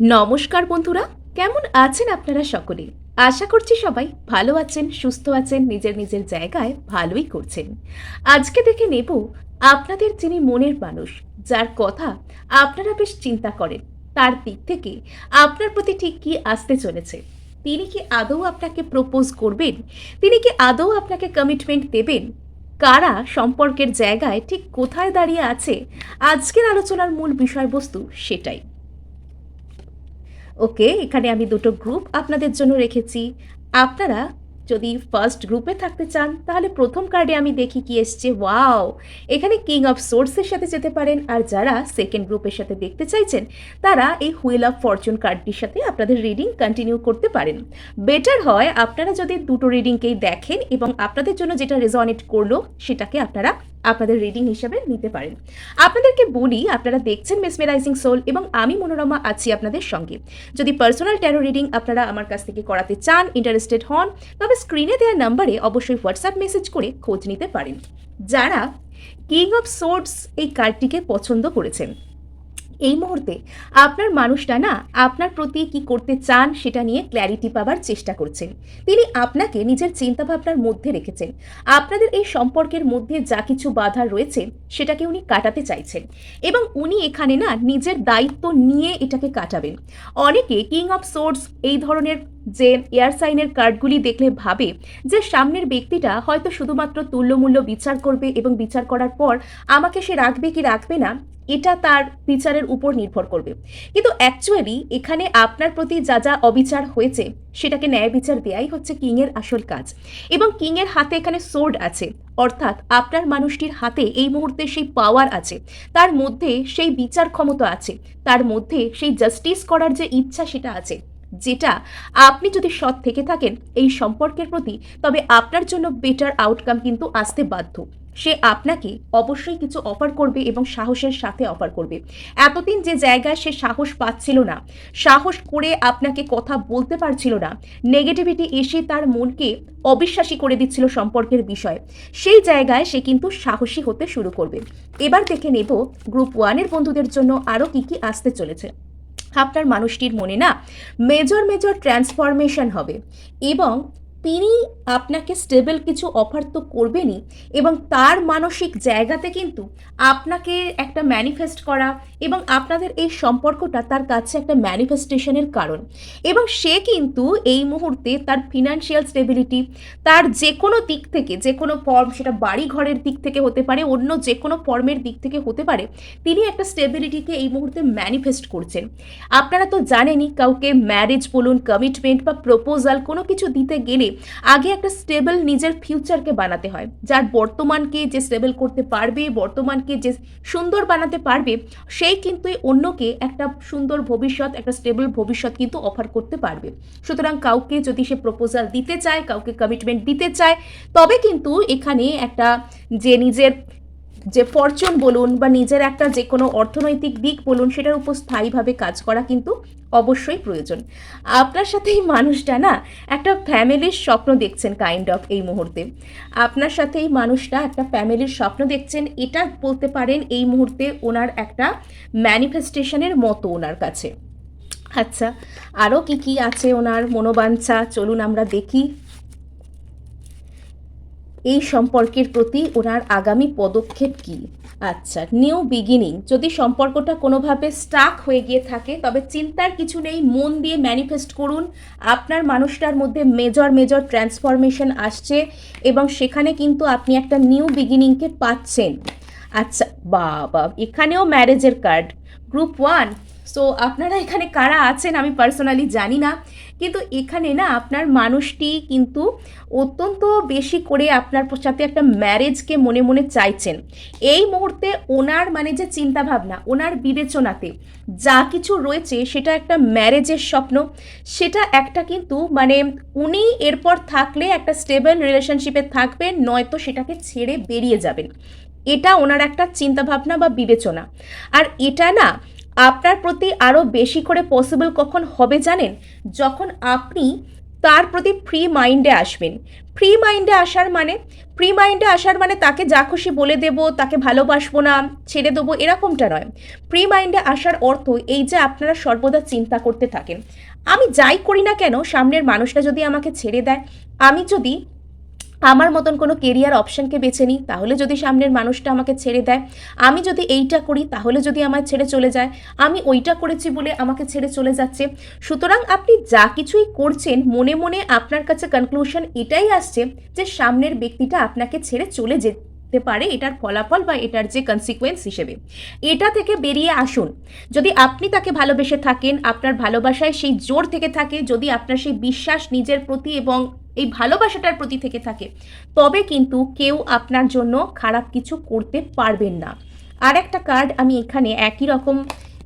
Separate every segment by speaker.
Speaker 1: নমস্কার বন্ধুরা, কেমন আছেন আপনারা সকলে? আশা করছি সবাই ভালো আছেন, সুস্থ আছেন, নিজের নিজের জায়গায় ভালোই করছেন। আজকে দেখে নেব আপনাদের যিনি মনের মানুষ, যার কথা আপনারা বেশ চিন্তা করেন, তার দিক থেকে আপনার প্রতি ঠিক কি আসতে চলেছে? তিনি কি আদৌ আপনাকে প্রপোজ করবেন? তিনি কি আদৌ আপনাকে কমিটমেন্ট দেবেন? কারা সম্পর্কের জায়গায় ঠিক কোথায় দাঁড়িয়ে আছে? আজকের আলোচনার মূল বিষয়বস্তু সেটাই। ওকে, এখানে আমি দুটো গ্রুপ আপনাদের জন্য রেখেছি। আপনারা যদি ফার্স্ট গ্রুপে থাকতে চান, তাহলে প্রথম কার্ডে আমি দেখি কি এসছে। ওয়াও এখানে কিং অফ সোর্সের সাথে যেতে পারেন, আর যারা সেকেন্ড গ্রুপের সাথে দেখতে চাইছেন, তারা এই হুইল অফ ফরচুন কার্ডটির সাথে আপনাদের রিডিং কন্টিনিউ করতে পারেন। বেটার হয়, আপনারা যদি দুটো রিডিংকেই দেখেন এবং আপনাদের জন্য যেটা রেজনেট করল, সেটাকে আপনারা আপনাদের রিডিং হিসাবে নিতে পারেন। আপনাদেরকে বলি, আপনারা দেখছেন মেসমেরাইজিং সোল এবং আমি মনোরমা আছি আপনাদের সঙ্গে। যদি পার্সোনাল ট্যারো রিডিং আপনারা আমার কাছ থেকে করাতে চান ইন্টারেস্টেড হন, তবে স্ক্রিনে দেওয়া নাম্বারে অবশ্যই হোয়াটসঅ্যাপ মেসেজ করে খোঁজ নিতে পারেন। যারা কিং অফ সোর্টস এই কার্ডটিকে পছন্দ করেছেন এই মুহূর্তে আপনার মানুষটা না আপনার প্রতি কি করতে চান সেটা নিয়ে ক্ল্যারিটি পাবার চেষ্টা করছেন। তিনি আপনাকে নিজের চিন্তাভাবনার মধ্যে রেখেছেন। আপনাদের এই সম্পর্কের মধ্যে যা কিছু বাধা রয়েছে সেটাকে উনি কাটাতে চাইছেন এবং উনি এখানে না নিজের দায়িত্ব নিয়ে এটাকে কাটাবেন। অনেকে কিং অফ সোর্স এই ধরনের যে এয়ার সাইনের কার্ডগুলি দেখলে ভাবে যে সামনের ব্যক্তিটা হয়তো শুধুমাত্র তুল্যমূল্য বিচার করবে এবং বিচার করার পর আমাকে সে রাখবে কি রাখবে না এটা তার বিচারের উপর নির্ভর করবে। কিন্তু অ্যাকচুয়ালি এখানে আপনার প্রতি যা যা অবিচার হয়েছে, সেটাকে ন্যায় বিচার দেয়াই হচ্ছে কিংয়ের আসল কাজ। এবং কিংয়ের হাতে এখানে সোর্ড আছে, অর্থাৎ আপনার মানুষটির হাতে এই মুহূর্তে সেই পাওয়ার আছে, তার মধ্যে সেই বিচার ক্ষমতা আছে, তার মধ্যে সেই জাস্টিস করার যে ইচ্ছা সেটা আছে, যেটা আপনি যদি সৎ থেকে থাকেন, এই সম্পর্কের প্রতি, তবে আপনার জন্য বেটার আউটকাম কিন্তু আসতে বাধ্য। সে আপনাকে অবশ্যই কিছু অফার করবে এবং সাহসের সাথে অফার করবে। এতদিন যে জায়গায় সে সাহস পাচ্ছিল না, সাহস করে আপনাকে কথা বলতে পারছিল না নেগেটিভিটি এসে তার মনকে অবিশ্বাসী করে দিচ্ছিল সম্পর্কের বিষয়। সেই জায়গায় সে কিন্তু সাহসী হতে শুরু করবে। এবার দেখে নেব গ্রুপ ওয়ানের বন্ধুদের জন্য আরও কী কী আসতে চলেছে। আপনার মানুষটির মনে না মেজর মেজর ট্রান্সফরমেশন হবে এবং তিনি আপনাকে স্টেবল কিছু অফার তো করবেনই এবং তার মানসিক জায়গাতে কিন্তু আপনাকে একটা ম্যানিফেস্ট করা এবং আপনাদের এই সম্পর্কটা তার কাছে একটা ম্যানিফেস্টেশনের কারণ। এবং সে কিন্তু এই মুহূর্তে তার ফিনান্সিয়াল স্টেবিলিটি তার যে কোনো দিক থেকে যে কোনো ফর্ম সেটা বাড়ি ঘরের দিক থেকে হতে পারে, অন্য যে কোনো ফর্মের দিক থেকে হতে পারে, তিনি একটা স্টেবিলিটিকে এই মুহূর্তে ম্যানিফেস্ট করছেন। আপনারা তো জানেনই, কাউকে ম্যারেজ বলুন কমিটমেন্ট বা প্রপোজাল কোনো কিছু দিতে গেলে আগে একটা স্টেবল নিজের ফিউচারকে বানাতে হয়। যার বর্তমানকে যে স্টেবল করতে পারবে, বর্তমানকে যে সুন্দর বানাতে পারবে, সেই কিন্তু অন্যকে একটা সুন্দর ভবিষ্যৎ, একটা স্টেবল ভবিষ্যৎ কিন্তু অফার করতে পারবে। সুতরাং কাউকে যদি সে প্রপোজাল দিতে চায়, কাউকে কমিটমেন্ট দিতে চায়, তবে কিন্তু এখানে একটা যে নিজের যে ফরচুন বলুন বা নিজের একটা যে কোনো অর্থনৈতিক দিক বলুন, সেটার উপর স্থায়ীভাবে কাজ করা কিন্তু অবশ্যই প্রয়োজন। আপনার সাথে এই মানুষটা না একটা ফ্যামিলির স্বপ্ন দেখছেন কাইন্ড অফ এই মুহূর্তে। আপনার সাথে এই মানুষটা একটা ফ্যামিলির স্বপ্ন দেখছেন, এটা বলতে পারেন এই মুহূর্তে ওনার একটা ম্যানিফেস্টেশনের মতো ওনার কাছে। আচ্ছা আরও কি কি আছে ওনার মনোবাঞ্ছা? চলুন আমরা দেখি। এই সম্পর্কের প্রতি ওনার আগামী পদক্ষেপ কি? আচ্ছা নিউ বিগিনিং যদি সম্পর্কটা কোনোভাবে স্টাক হয়ে গিয়ে থাকে, তবে চিন্তার কিছু নেই, মন দিয়ে ম্যানিফেস্ট করুন। আপনার মানুষটার মধ্যে মেজর মেজর ট্রান্সফরমেশন আসছে এবং সেখানে কিন্তু আপনি একটা নিউ বিগিনিংকে পাচ্ছেন। আচ্ছা বাবা, এখানেও ম্যারেজের কার্ড গ্রুপ ওয়ান সো আপনারা এখানে কারা আছেন আমি পার্সোনালি জানি না। কিন্তু এখানে না আপনার মানুষটি কিন্তু অত্যন্ত বেশি করে আপনার সাথে একটা ম্যারেজকে মনে মনে চাইছেন। এই মুহূর্তে ওনার মানে যে চিন্তাভাবনা, ওনার বিবেচনাতে যা কিছু রয়েছে সেটা একটা ম্যারেজের স্বপ্ন। সেটা একটা কিন্তু মানে উনি এরপর থাকলে একটা স্টেবল রিলেশনশিপে থাকবেন, নয়তো সেটাকে ছেড়ে বেরিয়ে যাবেন। এটা ওনার একটা চিন্তাভাবনা বা বিবেচনা। আর এটা না আপনার প্রতি আরও বেশি করে পসিবল কখন হবে জানেন? যখন আপনি তার প্রতি ফ্রি মাইন্ডে আসবেন। ফ্রি মাইন্ডে আসার মানে ফ্রি মাইন্ডে আসার মানে তাকে যা খুশি বলে দেবো, তাকে ভালোবাসবো না, ছেড়ে দেবো এরকমটা নয়। ফ্রি মাইন্ডে আসার অর্থ এই যে আপনারা সর্বদা চিন্তা করতে থাকেন। আমি যাই করি না কেন, সামনের মানুষটা যদি আমাকে ছেড়ে দেয়, আমি যদি আমার মতন কোনো কেরিয়ার অপশনকে বেছে নিই, তাহলে যদি সামনের মানুষটা আমাকে ছেড়ে দেয়, আমি যদি এইটা করি, তাহলে যদি আমায় ছেড়ে চলে যায়, আমি ওইটা করেছি বলে আমাকে ছেড়ে চলে যাচ্ছে। সুতরাং আপনি যা কিছুই করছেন, মনে মনে আপনার কাছে কনক্লুশন এটাই আসছে যে সামনের ব্যক্তিটা আপনাকে ছেড়ে চলে যেতে পারে, এটার ফলাফল বা এটার যে কনসিকুয়েন্স হিসেবে। এটা থেকে বেরিয়ে আসুন। যদি আপনি তাকে ভালোবেসে থাকেন, আপনার ভালোবাসায় সেই জোর থেকে থাকে, যদি আপনার সেই বিশ্বাস নিজের প্রতি এবং এই ভালোবাসাটার প্রতি থেকে থাকে। তবে কিন্তু কেউ আপনার জন্য খারাপ কিছু করতে পারবেন না। আর একটা কার্ড আমি এখানে একই রকম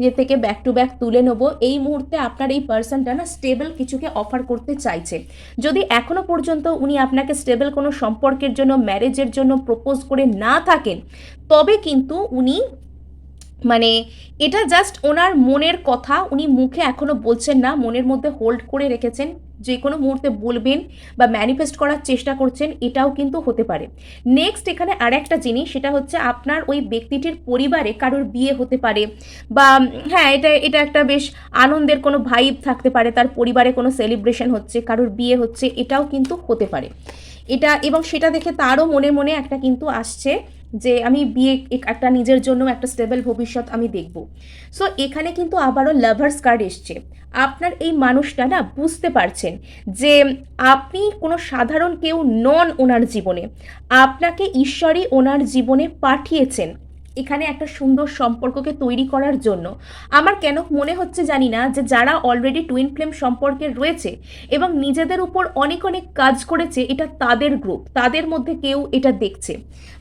Speaker 1: যে থেকে ব্যাক টু ব্যাক তুলে নেব। এই মুহূর্তে আপনার এই পার্সনটা না স্টেবল কিছুকে অফার করতে চাইছে। যদি এখনও পর্যন্ত উনি আপনাকে স্টেবল কোনো সম্পর্কের জন্য ম্যারেজের জন্য প্রপোজ করে না থাকেন, তবে কিন্তু উনি মানে এটা জাস্ট ওনার মনের কথা, উনি মুখে এখনও বলছেন না, মনের মধ্যে হোল্ড করে রেখেছেন। যে কোনো মুহূর্তে বলবেন বা ম্যানিফেস্ট করার চেষ্টা করছেন, এটাও কিন্তু হতে পারে। নেক্সট এখানে আর একটা জিনিস, সেটা হচ্ছে আপনার ওই ব্যক্তিটির পরিবারে কারোর বিয়ে হতে পারে বা হ্যাঁ এটা এটা একটা বেশ আনন্দের কোনো ভাইব থাকতে পারে, তার পরিবারে কোনো সেলিব্রেশন হচ্ছে, কারোর বিয়ে হচ্ছে, এটাও কিন্তু হতে পারে। এটা, এবং সেটা দেখে তারও মনে মনে একটা কিন্তু আসছে যে আমি বিয়ে একটা নিজের জন্য একটা স্টেবল ভবিষ্যৎ আমি দেখব। সো এখানে কিন্তু আবারও লাভার্স কার্ড এসছে। আপনার এই মানুষটা না বুঝতে পারছেন যে আপনি কোনো সাধারণ কেউ নন ওনার জীবনে। আপনাকে ঈশ্বরই ওনার জীবনে পাঠিয়েছেন। এখানে একটা সুন্দর সম্পর্ককে তৈরি করার জন্য। আমার কেন মনে হচ্ছে জানি না যে যারা অলরেডি টুইন ফ্লেম সম্পর্কে রয়েছে এবং নিজেদের উপর অনেক অনেক কাজ করেছে, এটা তাদের গ্রুপ তাদের মধ্যে কেউ এটা দেখছে।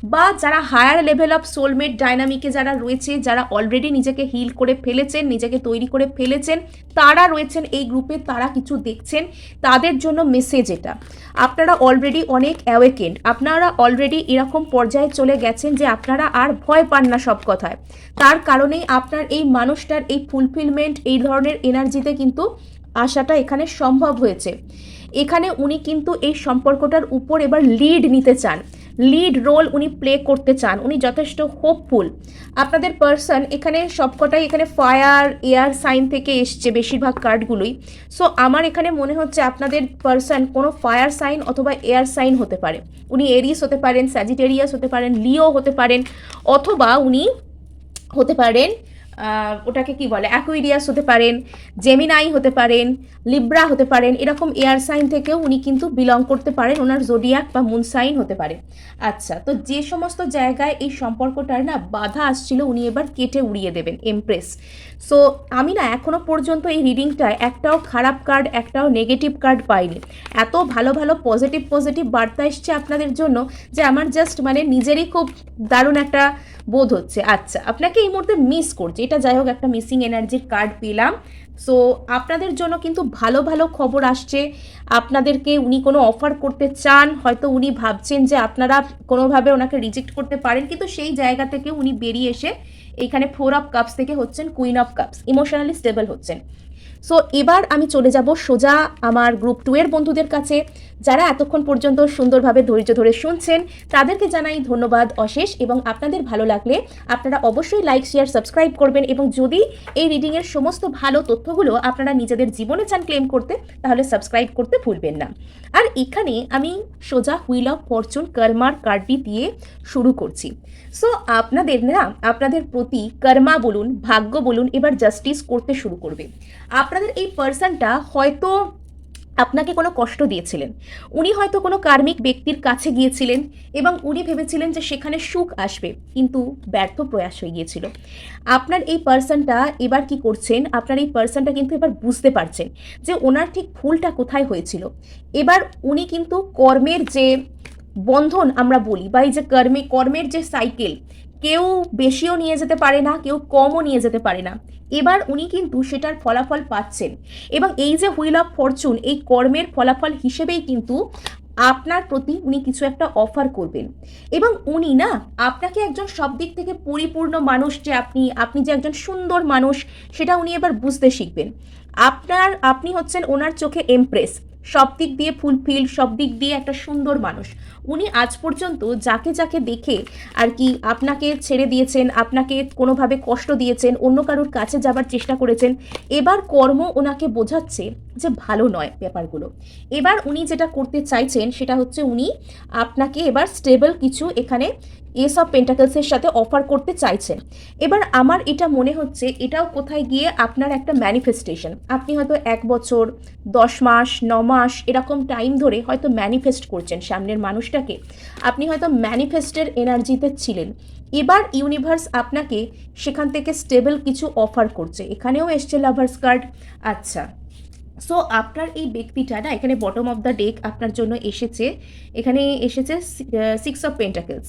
Speaker 1: বা যারা হায়ার লেভেল অফ সোলমেট ডাইনামিকে যারা রয়েছে, যারা অলরেডি নিজেকে হিল করে ফেলেছেন, নিজেকে তৈরি করে ফেলেছেন, তারা রয়েছেন এই গ্রুপে তারা কিছু দেখছেন, তাদের জন্য মেসেজ এটা। আপনারা অলরেডি অনেক অ্যাওয়েকেন্ড আপনারা অলরেডি এরকম পর্যায়ে চলে গেছেন যে আপনারা আর ভয় পান না সব কথায়। তার কারণেই আপনার এই মানুষটার এই ফুলফিলমেন্ট এই ধরনের এনার্জিতে কিন্তু আসাটা এখানে সম্ভব হয়েছে। এখানে উনি কিন্তু এই সম্পর্কটার উপর এবার লিড নিতে চান। লিড রোল উনি প্লে করতে চান, উনি যথেষ্ট হোপফুল আপনাদের পার্সন এখানে সবকটাই এখানে ফায়ার এয়ার সাইন থেকে এসছে বেশিরভাগ কার্ডগুলোই সো আমার এখানে মনে হচ্ছে আপনাদের পার্সন কোনো ফায়ার সাইন অথবা এয়ার সাইন হতে পারে। উনি এরিস হতে পারেন স্যাজিটেরিয়াস হতে পারেন লিও হতে পারেন, অথবা উনি হতে পারেন ওটাকে কি বলে অ্যাকুইরিয়াস হতে পারেন জেমিনাই হতে পারেন লিব্রা হতে পারেন। এরকম এয়ার সাইন থেকেও উনি কিন্তু বিলং করতে পারেন। ওনার জোডিয়াক বা মুন সাইন হতে পারে। আচ্ছা তো যে সমস্ত জায়গায় এই সম্পর্কটার না বাধা আসছিল, উনি এবার কেটে উড়িয়ে দেবেন এমপ্রেস সো আমি না এখনও পর্যন্ত এই রিডিংটায় একটাও খারাপ কার্ড একটাও নেগেটিভ কার্ড পাইনি। এত ভালো ভালো পজিটিভ পজিটিভ বার্তা এসছে আপনাদের জন্য যে আমার জাস্ট মানে নিজেরই খুব দারুণ একটা বোধ হচ্ছে। আচ্ছা আপনাকে এই মুহূর্তে মিস করছে। এটা যাই হোক, একটা মিসিং এনার্জির কার্ড পেলাম। সো আপনাদের জন্য কিন্তু ভালো ভালো খবর আসছে। আপনাদেরকে উনি কোনো অফার করতে চান, হয়তো উনি ভাবছেন যে আপনারা কোনোভাবে ওনাকে রিজেক্ট করতে পারেন, কিন্তু সেই জায়গা থেকে উনি বেরিয়ে এসে এখানে ফোর অফ কাপস থেকে হচ্ছেন queen of cups emotionally stable হচ্ছেন। সো এবার আমি চলে যাব সোজা আমার গ্রুপ টু এর বন্ধুদের কাছে। যারা এতক্ষণ পর্যন্ত সুন্দরভাবে ধৈর্য ধরে শুনছেন, তাদেরকে জানাই ধন্যবাদ অশেষ এবং আপনাদের ভালো লাগলে আপনারা অবশ্যই লাইক শেয়ার সাবস্ক্রাইব করবেন এবং যদি এই রিডিংয়ের সমস্ত ভালো তথ্যগুলো আপনারা নিজেদের জীবনে চান ক্লেম করতে, তাহলে সাবস্ক্রাইব করতে ভুলবেন না। আর এখানে আমি সোজা হুইল অফ ফরচুন কর্মার কার্ডটি দিয়ে শুরু করছি। সো আপনাদের না, আপনাদের প্রতি কর্মা বলুন, ভাগ্য বলুন, এবার জাস্টিস করতে শুরু করবে। আপনাদের এই পার্সনটা হয়তো আপনাকে কোনো কষ্ট দিয়েছিলেন। উনি হয়তো কোনো কার্মিক ব্যক্তির কাছে গিয়েছিলেন এবং উনি ভেবেছিলেন যে সেখানে সুখ আসবে, কিন্তু ব্যর্থ প্রয়াস হয়ে গিয়েছিল। আপনার এই পার্সনটা এবার কি করছেন? আপনার এই পার্সনটা কিন্তু এবার বুঝতে পারছেন যে ওনার ঠিক ভুলটা কোথায় হয়েছিল। এবার উনি কিন্তু কর্মের যে বন্ধন আমরা বলি বা এই যে কর্মে, কর্মের যে সাইকেল কেউ বেশিও নিয়ে যেতে পারে না, কেউ কমও নিয়ে যেতে পারে না। এবার উনি কিন্তু সেটার ফলাফল পাচ্ছেন। এবং এই যে হুইল অফ ফরচুন, এই কর্মের ফলাফল হিসেবেই কিন্তু আপনার প্রতি উনি কিছু একটা অফার করবেন। এবং উনি না, আপনাকে একজন সব দিক থেকে পরিপূর্ণ মানুষ যে আপনি আপনি যে একজন সুন্দর মানুষ, সেটা উনি এবার বুঝতে শিখবেন। আপনার, আপনি হচ্ছেন ওনার চোখে এমপ্রেস সব দিক দিয়ে ফুলফিল সব দিক দিয়ে একটা সুন্দর মানুষ। উনি আজ পর্যন্ত যাকে যাকে দেখে আর কি আপনাকে ছেড়ে দিয়েছেন, আপনাকে কোনোভাবে কষ্ট দিয়েছেন, অন্য কারোর কাছে যাবার চেষ্টা করেছেন, এবার কর্ম ওনাকে বোঝাচ্ছে যে ভালো নয় ব্যাপারগুলো। এবার উনি যেটা করতে চাইছেন সেটা হচ্ছে উনি আপনাকে এবার স্টেবল কিছু এখানে এস অফ পেন্টাকলসের সাথে অফার করতে চাইছেন। এবার আমার এটা মনে হচ্ছে, এটাও কোথায় গিয়ে আপনার একটা ম্যানিফেস্টেশন আপনি হয়তো এক বছর, দশ মাস, ন মাস এরকম টাইম ধরে হয়তো ম্যানিফেস্ট করছেন সামনের মানুষটাকে। আপনি হয়তো ম্যানিফেস্টের এনার্জিতে ছিলেন। এবার ইউনিভার্স আপনাকে সেখান থেকে স্টেবল কিছু অফার করছে। এখানেও এসছে লাভার্স কার্ড আচ্ছা। সো আপনার এই ব্যক্তিটা না, এখানে বটম অফ দ্য ডেক আপনার জন্য এসেছে। এখানে এসেছে সিক্স অফ পেন্টাকেলস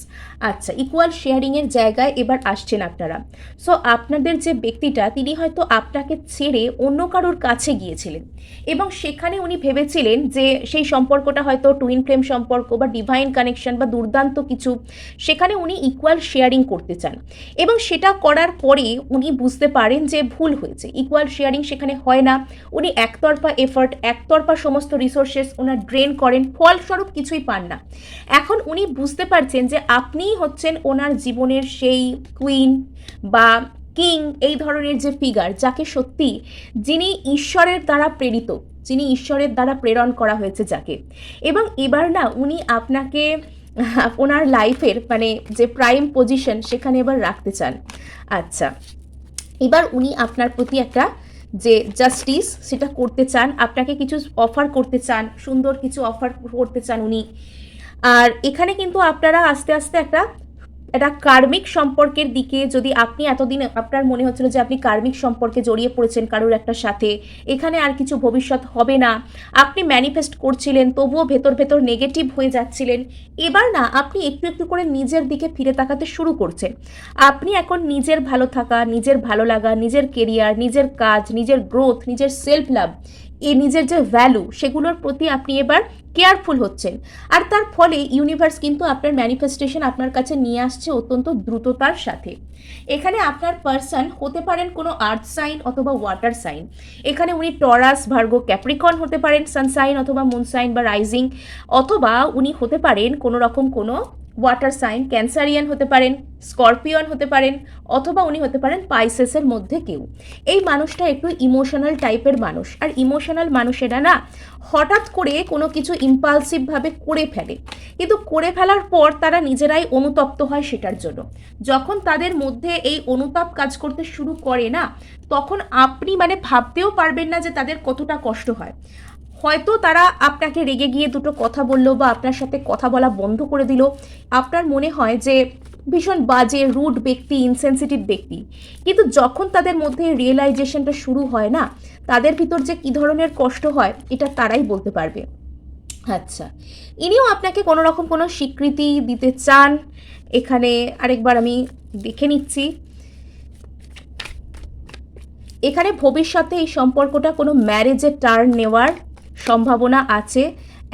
Speaker 1: আচ্ছা ইকুয়াল শেয়ারিংয়ের জায়গায় এবার আসছেন আপনারা। সো আপনাদের যে ব্যক্তিটা, তিনি হয়তো আপনাকে ছেড়ে অন্য কারোর কাছে গিয়েছিলেন। এবং সেখানে উনি ভেবেছিলেন যে, সেই সম্পর্কটা হয়তো টুইন ফ্লেম সম্পর্ক বা ডিভাইন কানেকশন বা দুর্দান্ত কিছু। সেখানে উনি ইকুয়াল শেয়ারিং করতে চান। এবং সেটা করার পরে উনি বুঝতে পারেন যে ভুল হয়েছে। ইকুয়াল শেয়ারিং সেখানে হয় না। উনি একতরফা এফার্ট একতরফা সমস্ত রিসোর্সেস ওনার ড্রেন করেন, ফলস্বরূপ কিছুই পান না। এখন উনি বুঝতে পারছেন যে আপনিই হচ্ছেন ওনার জীবনের সেই কুইন বা কিং এই ধরনের যে ফিগার যাকে সত্যি যিনি ঈশ্বরের দ্বারা প্রেরিত, যিনি ঈশ্বরের দ্বারা প্রেরণ করা হয়েছে যাকে। এবং এবার না উনি আপনাকে ওনার লাইফের মানে যে প্রাইম পজিশন সেখানে এবার রাখতে চান। আচ্ছা এবার উনি আপনার প্রতি একটা যে জাস্টিস সেটা করতে চান, আপনাকে কিছু অফার করতে চান, সুন্দর কিছু অফার করতে চান উনি। আর এখানে কিন্তু আপনারা আস্তে আস্তে একটা একটা কার্মিক সম্পর্কের দিকে যদি আপনি এতদিন, আপনার মনে হচ্ছিল যে আপনি কার্মিক সম্পর্কে জড়িয়ে পড়েছেন কারোর একটা সাথে, এখানে আর কিছু ভবিষ্যৎ হবে না। আপনি ম্যানিফেস্ট করছিলেন, তবুও ভেতর ভেতর নেগেটিভ হয়ে যাচ্ছিলেন। এবার না, আপনি একটু একটু করে নিজের দিকে ফিরে তাকাতে শুরু করছেন। আপনি এখন নিজের ভালো থাকা, নিজের ভালো লাগা, নিজের কেরিয়ার নিজের কাজ, নিজের গ্রোথ নিজের সেলফ লাভ এ নিজের যে ভ্যালু সেগুলোর প্রতি আপনি এবার কেয়ারফুল হচ্ছেন। আর তার ফলে ইউনিভার্স কিন্তু আপনার ম্যানিফেস্টেশন আপনার কাছে নিয়ে আসছে অত্যন্ত দ্রুততার সাথে। এখানে আপনার পার্সন হতে পারেন কোনো আর্থ সাইন অথবা ওয়াটার সাইন এখানে উনি টরাস ভার্গো ক্যাপ্রিকন হতে পারেন সানসাইন অথবা মুনসাইন বা রাইজিং অথবা উনি হতে পারেন কোনো রকম কোনো ওয়াটার সাইন ক্যান্সারিয়ান হতে পারেন স্করপিয়ন হতে পারেন, অথবা উনি হতে পারেন পাইসেসের মধ্যে কেউ। এই মানুষটা একটু ইমোশনাল টাইপের মানুষ। আর ইমোশনাল মানুষেরা না হঠাৎ করে কোনো কিছু ইম্পালসিভভাবে করে ফেলে। কিন্তু করে ফেলার পর তারা নিজেরাই অনুতপ্ত হয় সেটার জন্য। যখন তাদের মধ্যে এই অনুতাপ কাজ করতে শুরু করে না, তখন আপনি মানে ভাবতেও পারবেন না যে তাদের কতটা কষ্ট হয়। হয়তো তারা আপনাকে রেগে গিয়ে দুটো কথা বলল বা আপনার সাথে কথা বলা বন্ধ করে দিল। আপনার মনে হয় যে ভীষণ বাজে, রুড ব্যক্তি ইনসেনসিটিভ ব্যক্তি। কিন্তু যখন তাদের মধ্যে রিয়েলাইজেশনটা শুরু হয় না, তাদের ভিতর যে কী ধরনের কষ্ট হয়, এটা তারাই বলতে পারবে। আচ্ছা ইনিও আপনাকে কোনো রকম কোনো স্বীকৃতি দিতে চান? এখানে আরেকবার আমি দেখে নিচ্ছি। এখানে ভবিষ্যতে এই সম্পর্কটা কোনো ম্যারেজের টার্ন নেওয়ার সম্ভাবনা আছে।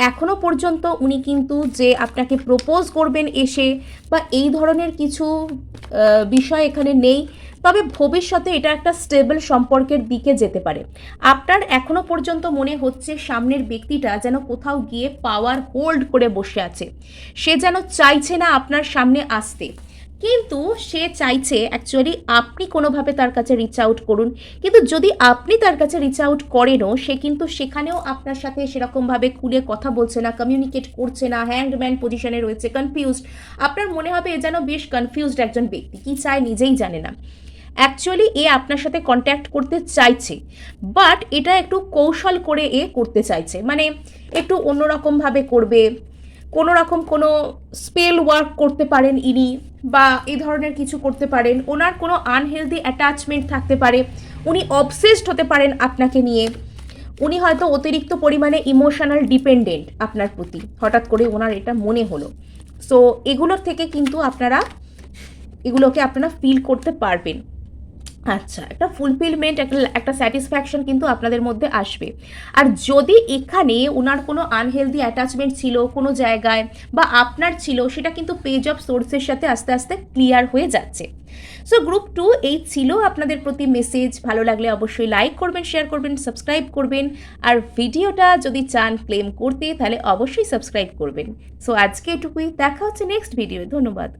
Speaker 1: এখনও পর্যন্ত উনি কিন্তু যে আপনাকে প্রপোজ করবেন এসে বা এই ধরনের কিছু বিষয় এখানে নেই। তবে ভবিষ্যতে এটা একটা স্টেবল সম্পর্কের দিকে যেতে পারে। আপনার এখনও পর্যন্ত মনে হচ্ছে সামনের ব্যক্তিটা যেন কোথাও গিয়ে পাওয়ার হোল্ড করে বসে আছে। সে যেন চাইছে না আপনার সামনে আসতে। কিন্তু সে চাইছে অ্যাকচুয়ালি আপনি কোনোভাবে তার কাছে রিচ আউট করুন। কিন্তু যদি আপনি তার কাছে রিচ আউট করেনও, সে কিন্তু সেখানেও আপনার সাথে সেরকমভাবে খুলে কথা বলছে না কমিউনিকেট করছে না হ্যান্ডম্যান পজিশনে রয়েছে কনফিউজড আপনার মনে হবে এ যেন বেশ কনফিউজড একজন ব্যক্তি, কী চায় নিজেই জানে না। অ্যাকচুয়ালি এ আপনার সাথে কন্ট্যাক্ট করতে চাইছে বাট এটা একটু কৌশল করে এ করতে চাইছে। মানে একটু অন্যরকমভাবে করবে কোনো রকম কোনো স্পেল ওয়ার্ক করতে পারেন ইনি বা এই ধরনের কিছু করতে পারেন। ওনার কোনো আনহেলদি অ্যাটাচমেন্ট থাকতে পারে। উনি অবসেসড হতে পারেন আপনাকে নিয়ে। উনি হয়তো অতিরিক্ত পরিমাণে ইমোশনাল ডিপেন্ডেন্ট আপনার প্রতি। হঠাৎ করে ওনার এটা মনে হলো। সো এগুলোর থেকে কিন্তু আপনারা, এগুলোকে আপনারা ফিল করতে পারবেন। আচ্ছা একটা ফুলফিলমেন্ট একটা একটা স্যাটিসফ্যাকশন কিন্তু আপনাদের মধ্যে আসবে। আর যদি এখানে ওনার কোনো আনহেলদি অ্যাটাচমেন্ট ছিল কোনো জায়গায় বা আপনার ছিল, সেটা কিন্তু পেজ অফ সোর্সের সাথে আস্তে আস্তে ক্লিয়ার হয়ে যাচ্ছে। সো গ্রুপ টু এই ছিল আপনাদের প্রতি মেসেজ ভালো লাগলে অবশ্যই লাইক করবেন শেয়ার করবেন সাবস্ক্রাইব করবেন। আর ভিডিওটা যদি চান ক্লেম করতে, তাহলে অবশ্যই সাবস্ক্রাইব করবেন। সো আজকে এটুকুই। দেখা হচ্ছে নেক্সট ভিডিও ধন্যবাদ।